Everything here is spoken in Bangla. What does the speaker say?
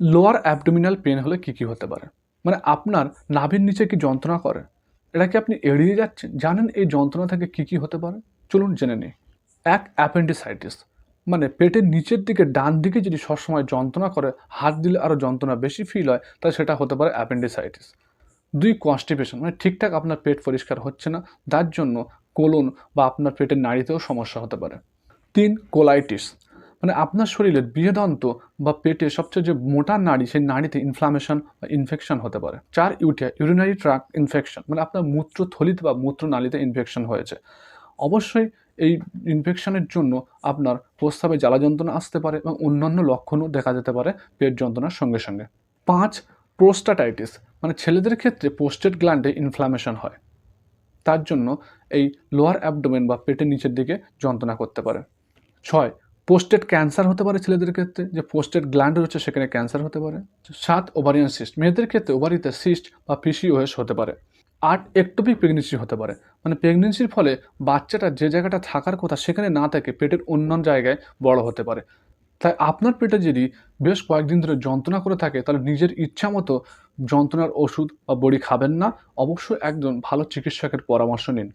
লোয়ার অ্যাবডোমিনাল পেন হলে কি কি হতে পারে? মানে আপনার নাভির নিচে কি যন্ত্রণা করে? এটা কি আপনি এড়িয়ে যাচ্ছেন? জানেন এই যন্ত্রণা থেকে কি কি হতে পারে? চলুন জেনে নিই। এক অ্যাপেন্ডিসাইটিস। মানে পেটের নিচের দিকে ডান দিকে যদি সবসময় যন্ত্রণা করে, হাত দিলে আরও যন্ত্রণা বেশি ফিল হয়, তাহলে সেটা হতে পারে অ্যাপেন্ডিসাইটিস। দুই কনস্টিপেশন মানে ঠিকঠাক আপনার পেট পরিষ্কার হচ্ছে না, তার জন্য কোলন বা আপনার পেটের নাড়িতেও সমস্যা হতে পারে। তিন কোলাইটিস। মানে আপনার শরীরের বৃহদন্ত বা পেটে সবচেয়ে যে মোটা নাড়ি, সেই নাড়িতে ইনফ্লামেশন বা ইনফেকশন হতে পারে। চার ইউটিয়া ইউরিনারি ট্রাক ইনফেকশন মানে আপনার মূত্রথলিতে বা মূত্রনালীতে ইনফেকশন হয়েছে। অবশ্যই এই ইনফেকশনের জন্য আপনার প্রস্তাবে জ্বালা যন্ত্রণা আসতে পারে এবং অন্যান্য লক্ষণও দেখা যেতে পারে পেট যন্ত্রণার সঙ্গে সঙ্গে। পাঁচ প্রোস্টাটাইটিস মানে ছেলেদের ক্ষেত্রে পোস্টেড গ্ল্যান্ডে ইনফ্লামেশন হয়। তার জন্য এই লোয়ার অ্যাবডোমেন বা পেটের নিচের দিকে যন্ত্রণা করতে পারে। ছয় পোস্টেড ক্যান্সার হতে পারে ছেলেদের ক্ষেত্রে, যে পোস্টেড গ্ল্যান্ড রয়েছে সেখানে ক্যান্সার হতে পারে সাত ওভারিয়ান সিস্ট, মেয়েদের ক্ষেত্রে ওভারিতে সিস্ট বা পিসিওএস হতে পারে, আট একটোপিক প্রেগনেন্সি হতে পারে মানে প্রেগনেন্সির ফলে বাচ্চাটা যে জায়গাটা থাকার কথা সেখানে না থাকে পেটের অন্য জায়গায় বড় হতে পারে। তাই আপনার পেটে যদি বেশ কয়েকদিন ধরে যন্ত্রণা করে থাকে, তাহলে নিজের ইচ্ছা মতো যন্ত্রণার ওষুধ বা বড়ি খাবেন না, অবশ্যই একজন ভালো চিকিৎসকের পরামর্শ নিন।